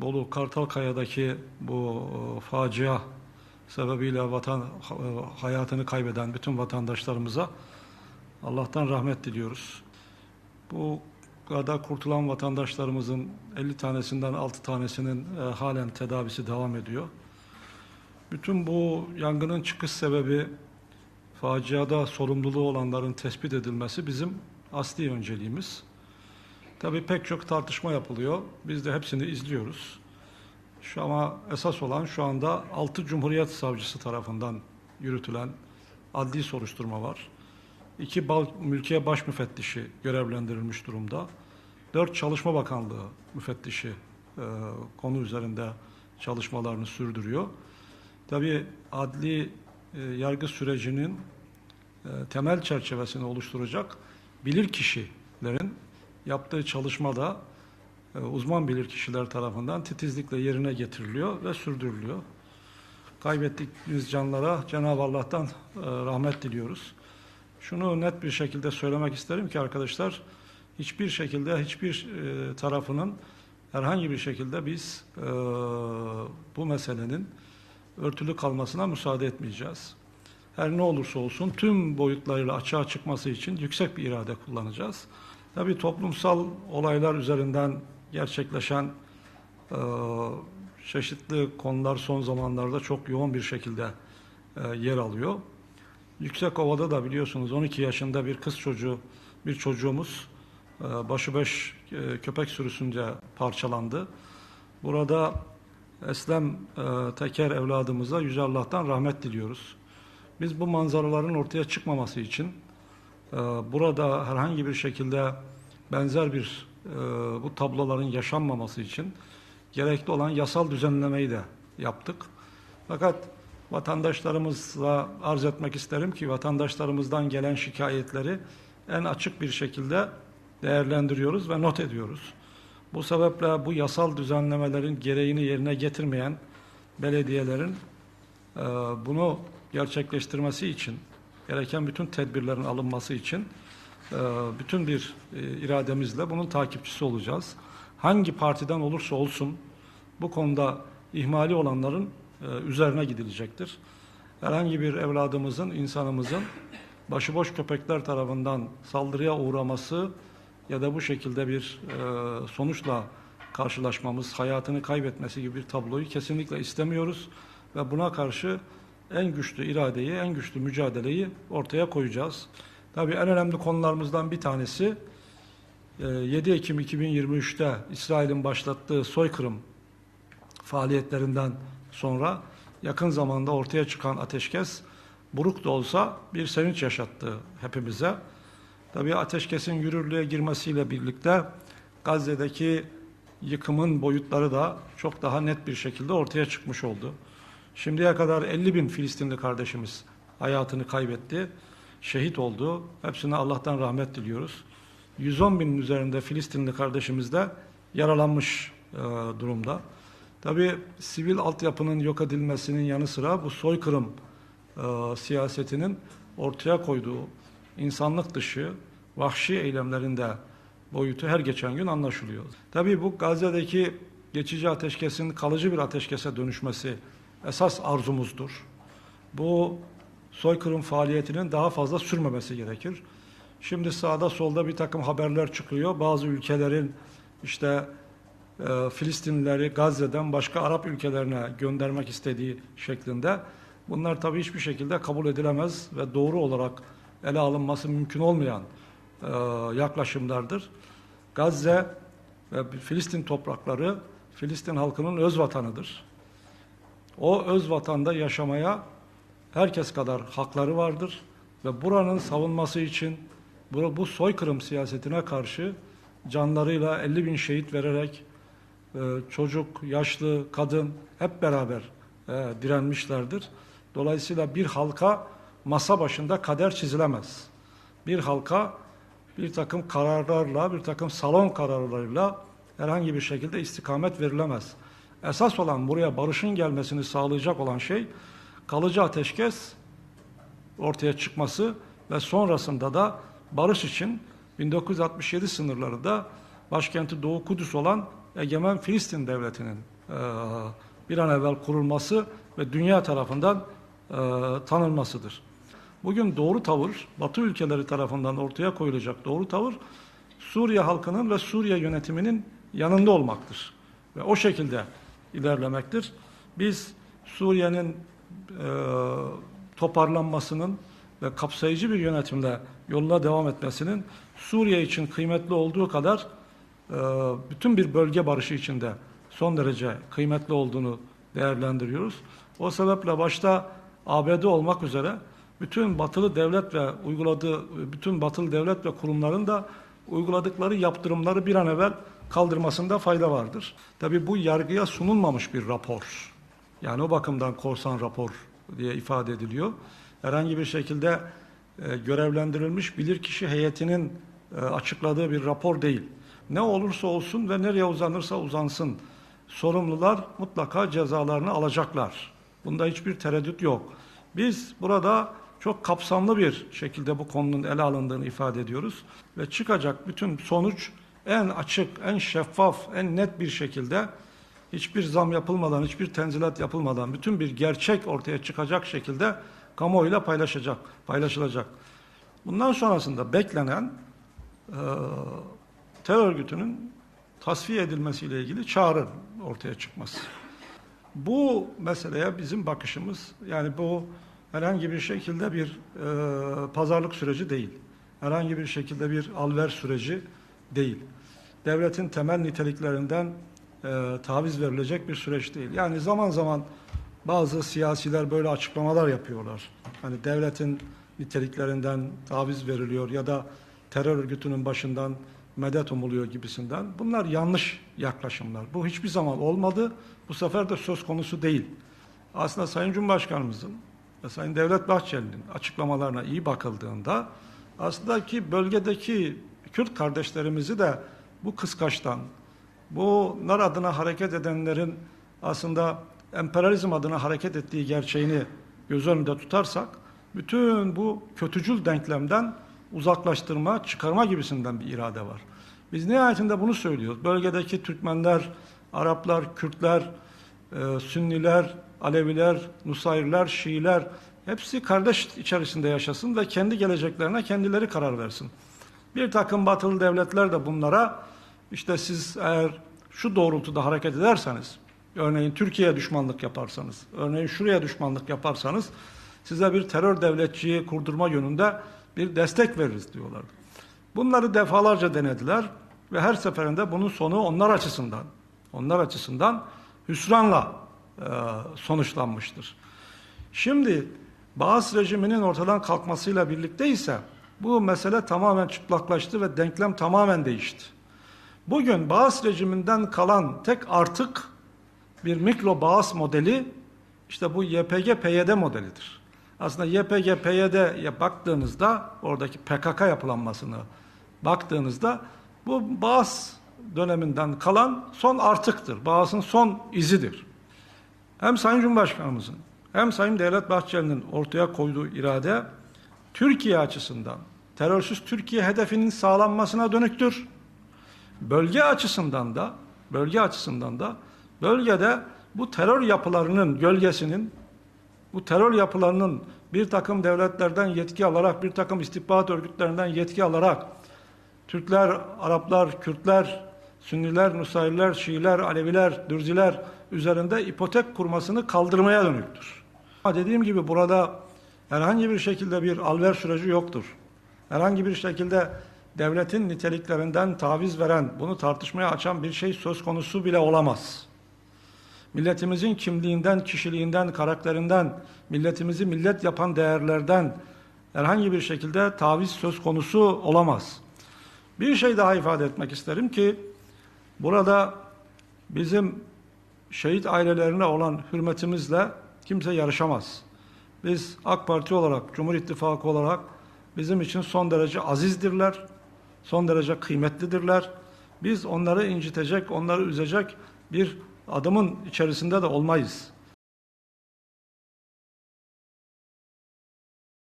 Bolu Kartalkaya'daki bu e, facia sebebiyle vatan ha- hayatını kaybeden bütün vatandaşlarımıza Allah'tan rahmet diliyoruz. Bu kadar kurtulan vatandaşlarımızın 50 tanesinden 6 tanesinin e, halen tedavisi devam ediyor. Bütün bu yangının çıkış sebebi faciada sorumluluğu olanların tespit edilmesi bizim asli önceliğimiz. Tabii pek çok tartışma yapılıyor. Biz de hepsini izliyoruz. Şu ama esas olan şu anda 6 Cumhuriyet Savcısı tarafından yürütülen adli soruşturma var. İki bal, mülkiye baş müfettişi görevlendirilmiş durumda. Dört Çalışma Bakanlığı müfettişi e, konu üzerinde çalışmalarını sürdürüyor. Tabii adli e, yargı sürecinin e, temel çerçevesini oluşturacak bilirkişilerin yaptığı çalışmada e, uzman bilirkişiler tarafından titizlikle yerine getiriliyor ve sürdürülüyor. Kaybettiğimiz canlara Cenab-ı Allah'tan e, rahmet diliyoruz. Şunu net bir şekilde söylemek isterim ki arkadaşlar hiçbir şekilde hiçbir e, tarafının herhangi bir şekilde biz bu meselenin örtülü kalmasına müsaade etmeyeceğiz. Her ne olursa olsun tüm boyutlarıyla açığa çıkması için yüksek bir irade kullanacağız. Tabii toplumsal olaylar üzerinden gerçekleşen e, çeşitli konular son zamanlarda çok yoğun bir şekilde e, yer alıyor. Yüksekova'da da biliyorsunuz 12 yaşında bir kız çocuğu, bir çocuğumuz e, başıbeş e, köpek sürüsünce parçalandı. Burada Eslem e, Teker evladımıza Yüce Allah'tan rahmet diliyoruz. Biz bu manzaraların ortaya çıkmaması için burada herhangi bir şekilde benzer bir e, bu tabloların yaşanmaması için gerekli olan yasal düzenlemeyi de yaptık. Fakat vatandaşlarımızla arz etmek isterim ki vatandaşlarımızdan gelen şikayetleri en açık bir şekilde değerlendiriyoruz ve not ediyoruz. Bu sebeple bu yasal düzenlemelerin gereğini yerine getirmeyen belediyelerin e, bunu gerçekleştirmesi için gereken bütün tedbirlerin alınması için e, bütün bir e, irademizle bunun takipçisi olacağız. Hangi partiden olursa olsun bu konuda ihmali olanların e, üzerine gidilecektir. Herhangi bir evladımızın, insanımızın başıboş köpekler tarafından saldırıya uğraması ya da bu şekilde bir sonuçla karşılaşmamız, hayatını kaybetmesi gibi bir tabloyu kesinlikle istemiyoruz ve buna karşı en güçlü iradeyi, en güçlü mücadeleyi ortaya koyacağız. Tabii en önemli konularımızdan bir tanesi e, 7 Ekim 2023'te İsrail'in başlattığı soykırım faaliyetlerinden sonra yakın zamanda ortaya çıkan ateşkes buruk da olsa bir sevinç yaşattı hepimize. Tabii ateşkesin yürürlüğe girmesiyle birlikte Gazze'deki yıkımın boyutları da çok daha net bir şekilde ortaya çıkmış oldu. Şimdiye kadar 50 bin Filistinli kardeşimiz hayatını kaybetti, şehit oldu. Hepsine Allah'tan rahmet diliyoruz. 110 binin üzerinde Filistinli kardeşimiz de yaralanmış e, durumda. Tabii sivil altyapının yok edilmesinin yanı sıra bu soykırım e, siyasetinin ortaya koyduğu insanlık dışı vahşi eylemlerinde boyutu her geçen gün anlaşılıyor. Tabii bu Gazze'deki geçici ateşkesin kalıcı bir ateşkese dönüşmesi esas arzumuzdur. Bu soykırım faaliyetinin daha fazla sürmemesi gerekir. Şimdi sağda solda bir takım haberler çıkıyor. Bazı ülkelerin işte e, Filistinlileri Gazze'den başka Arap ülkelerine göndermek istediği şeklinde. Bunlar tabii hiçbir şekilde kabul edilemez ve doğru olarak ele alınması mümkün olmayan e, yaklaşımlardır. Gazze ve Filistin toprakları Filistin halkının öz vatanıdır. O öz vatanda yaşamaya herkes kadar hakları vardır ve buranın savunması için bu, bu soykırım siyasetine karşı canlarıyla 50 bin şehit vererek e, çocuk, yaşlı, kadın hep beraber e, direnmişlerdir. Dolayısıyla bir halka masa başında kader çizilemez. Bir halka bir takım kararlarla, bir takım salon kararlarıyla herhangi bir şekilde istikamet verilemez. Esas olan buraya barışın gelmesini sağlayacak olan şey kalıcı ateşkes ortaya çıkması ve sonrasında da barış için 1967 sınırlarında başkenti Doğu Kudüs olan egemen Filistin devletinin e, bir an evvel kurulması ve dünya tarafından e, tanınmasıdır. Bugün doğru tavır, Batı ülkeleri tarafından ortaya koyulacak doğru tavır, Suriye halkının ve Suriye yönetiminin yanında olmaktır. Ve o şekilde ilerlemektir. Biz Suriye'nin e, toparlanmasının ve kapsayıcı bir yönetimle yoluna devam etmesinin Suriye için kıymetli olduğu kadar e, bütün bir bölge barışı içinde son derece kıymetli olduğunu değerlendiriyoruz. O sebeple başta ABD olmak üzere bütün batılı devlet ve uyguladığı bütün batılı devlet ve kurumların da uyguladıkları yaptırımları bir an evvel kaldırmasında fayda vardır. Tabi bu yargıya sunulmamış bir rapor. Yani o bakımdan korsan rapor diye ifade ediliyor. Herhangi bir şekilde e, görevlendirilmiş bilirkişi heyetinin e, açıkladığı bir rapor değil. Ne olursa olsun ve nereye uzanırsa uzansın sorumlular mutlaka cezalarını alacaklar. Bunda hiçbir tereddüt yok. Biz burada çok kapsamlı bir şekilde bu konunun ele alındığını ifade ediyoruz ve çıkacak bütün sonuç en açık, en şeffaf, en net bir şekilde hiçbir zam yapılmadan, hiçbir tenzilat yapılmadan bütün bir gerçek ortaya çıkacak şekilde kamuoyuyla paylaşacak, paylaşılacak. Bundan sonrasında beklenen e, terör örgütünün tasfiye edilmesiyle ilgili çağrı ortaya çıkması. Bu meseleye bizim bakışımız yani bu herhangi bir şekilde bir e, pazarlık süreci değil. Herhangi bir şekilde bir alver süreci değil. Devletin temel niteliklerinden e, taviz verilecek bir süreç değil. Yani zaman zaman bazı siyasiler böyle açıklamalar yapıyorlar. Hani devletin niteliklerinden taviz veriliyor ya da terör örgütünün başından medet umuluyor gibisinden. Bunlar yanlış yaklaşımlar. Bu hiçbir zaman olmadı. Bu sefer de söz konusu değil. Aslında Sayın Cumhurbaşkanımızın ve Sayın Devlet Bahçeli'nin açıklamalarına iyi bakıldığında aslında ki bölgedeki Kürt kardeşlerimizi de bu kıskaçtan, bunlar adına hareket edenlerin aslında emperyalizm adına hareket ettiği gerçeğini göz önünde tutarsak bütün bu kötücül denklemden uzaklaştırma, çıkarma gibisinden bir irade var. Biz nihayetinde bunu söylüyoruz. Bölgedeki Türkmenler, Araplar, Kürtler, e, Sünniler, Aleviler, Nusayriler, Şiiler hepsi kardeş içerisinde yaşasın ve kendi geleceklerine kendileri karar versin. Bir takım batılı devletler de bunlara işte siz eğer şu doğrultuda hareket ederseniz, örneğin Türkiye'ye düşmanlık yaparsanız, örneğin şuraya düşmanlık yaparsanız size bir terör devletçiyi kurdurma yönünde bir destek veririz diyorlardı. Bunları defalarca denediler ve her seferinde bunun sonu onlar açısından, onlar açısından hüsranla e, sonuçlanmıştır. Şimdi Bağız rejiminin ortadan kalkmasıyla birlikte ise bu mesele tamamen çıplaklaştı ve denklem tamamen değişti. Bugün Bağız rejiminden kalan tek artık bir mikro Bağız modeli işte bu YPG-PYD modelidir. Aslında YPG-PYD'ye baktığınızda oradaki PKK yapılanmasını baktığınızda bu Bağız döneminden kalan son artıktır. Bağız'ın son izidir. Hem Sayın Cumhurbaşkanımızın hem Sayın Devlet Bahçeli'nin ortaya koyduğu irade Türkiye açısından terörsüz Türkiye hedefinin sağlanmasına dönüktür. Bölge açısından da bölge açısından da bölgede bu terör yapılarının gölgesinin bu terör yapılarının bir takım devletlerden yetki alarak, bir takım istihbarat örgütlerinden yetki alarak Türkler, Araplar, Kürtler, Sünniler, Nusayriler, Şiiler, Aleviler, Dürziler üzerinde ipotek kurmasını kaldırmaya dönüktür. Ama dediğim gibi burada herhangi bir şekilde bir alver süreci yoktur. Herhangi bir şekilde devletin niteliklerinden taviz veren, bunu tartışmaya açan bir şey söz konusu bile olamaz. Milletimizin kimliğinden, kişiliğinden, karakterinden, milletimizi millet yapan değerlerden herhangi bir şekilde taviz söz konusu olamaz. Bir şey daha ifade etmek isterim ki burada bizim şehit ailelerine olan hürmetimizle kimse yarışamaz. Biz AK Parti olarak, Cumhur İttifakı olarak bizim için son derece azizdirler, son derece kıymetlidirler. Biz onları incitecek, onları üzecek bir adımın içerisinde de olmayız.